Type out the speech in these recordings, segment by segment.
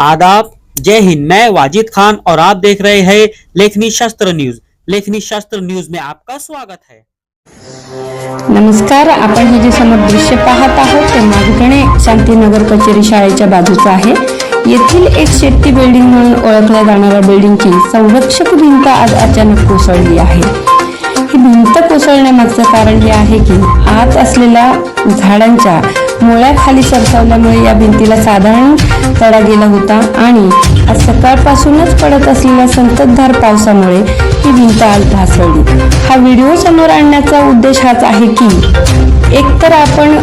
आदाब। जय हिंद। मैं वाजिद खान और आप देख रहे हैं लेखनी शास्त्र न्यूज। लेखनी शास्त्र न्यूज में आपका स्वागत है। नमस्कार आपण हे जे समोर दृश्य पाहत आहोत. ते मागणे शांतीनगर कचेरी शाळेच्या बाजूचं आहे. येथील एक शेट्टी बिल्डिंग म्हणून ओळखल्या जाणाऱ्या बिल्डिंगची संरक्षक भिंत आज अचानक कोसळली आहे. ही भिंत कोसळण्यामागचं कारण हे आहे की आत असलेल्या झाडांच्या मुळ्याखाली सरसावल्यामुळे या भिंतीला साधारण तडा गेला होता आणि आज सकाळपासूनच पडत असलेल्या संततधार पावसामुळे ही भिंत आज ढासळली. हा व्हिडिओ समोर आणण्याचा उद्देश हाच आहे की एकतर आपण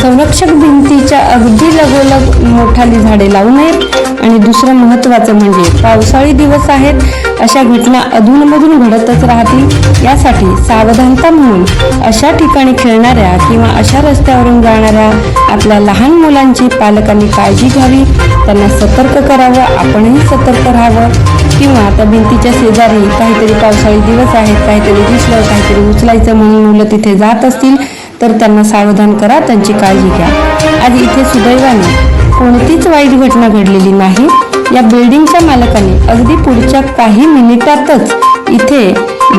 संरक्षक भिंतीच्या अगदी लगोलग मोठाली झाडे लावू नयेत. आणि दुसरं महत्त्वाचं म्हणजे पावसाळी दिवस आहेत अशा घटना अधूनमधून घडतच राहतील. यासाठी सावधानता म्हणून अशा ठिकाणी खेळणाऱ्या किंवा अशा रस्त्यावरून जाणाऱ्या आपल्या लहान मुलांची पालकांनी काळजी घ्यावी. त्यांना सतर्क करावं आपणही सतर्क राहावं. किंवा त्या भिंतीच्या शेजारी काहीतरी पावसाळी दिवस आहेत काहीतरी दिसलं काहीतरी उचलायचं म्हणून मुलं तिथे जात असतील. तर त्यांना सावधान करा त्यांची काळजी घ्या. आज इथे सुदैवाने कोणतीच वाईट घटना घडलेली नाही. या बिल्डिंगच्या मालकाने अगदी पुढच्या काही मिनिटातच इथे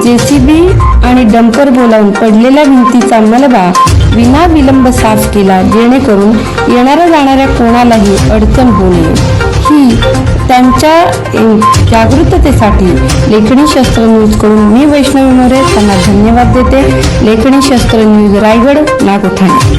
जे सी बी आणि डंपर बोलावून पडलेल्या भिंतीचा मलबा विना विलंब साफ केला जेणेकरून येणाऱ्या जाणाऱ्या कोणालाही अडचण होऊ नये. ही त्यांच्या जागृततेसाठी लेखणी शस्त्र न्यूजकडून मी वैष्णवी मोरे त्यांना धन्यवाद देते. लेखणी शस्त्र न्यूज रायगड नागोठाणे.